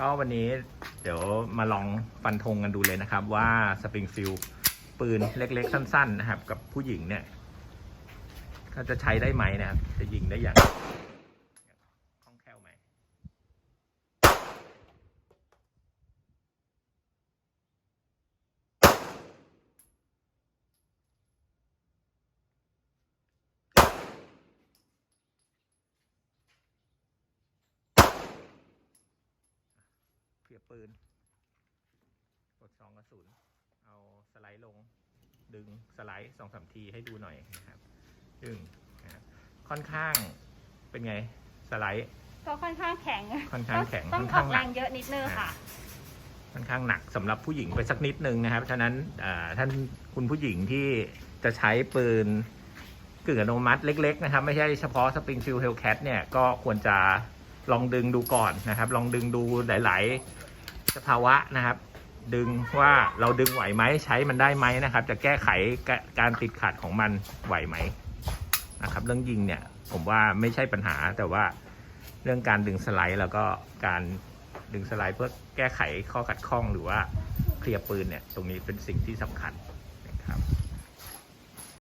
ก็วันนี้เดี๋ยวมาลองฟันธงกันดูเลยนะครับ ว่าสปริงฟิลปืนเล็กๆ สั้น ๆ นะครับ กับผู้หญิงเนี่ยเขาจะใช้ได้ไหมนะครับ จะยิงได้อย่างคล่องแคล่วไหม เพียบปืน กดซองกระสุน เอาสไลด์ลง ดึงสไลด์สองสามทีให้ดูหน่อยนะครับ ดึงนะครับค่อนข้างเป็นไงสไลด์ ก็ค่อนข้างแข็งค่อนข้างแข็งต้องค่อนอข้าองกหนัก แรงเยอะนิดนึงค่ะ ค่อนข้างหนักสำหรับผู้หญิงไปสักนิดนึงนะครับ ฉะนั้นอ่าท่านคุณผู้หญิงที่จะใช้ปืนกึ่งอัตโนมัติเล็ก ๆ นะครับ ไม่ใช่เฉพาะ Springfield Hellcat เนี่ยก็ควรจะ ลองดึงดูก่อนนะครับ ลองดึงดูหลาย ๆ สภาวะนะครับ ดึงว่าเราดึงไหวไหมใช้มันได้ไหมนะครับ จะแก้ไขการติดขัดของมันไหวไหมนะครับ เรื่องยิงเนี่ยผมว่าไม่ใช่ปัญหาแต่ว่าเรื่องการดึงสไลด์แล้วก็การดึงสไลด์เพื่อแก้ไขข้อขัดข้องหรือว่าเคลียร์ปืนเนี่ยตรงนี้เป็นสิ่งที่สำคัญ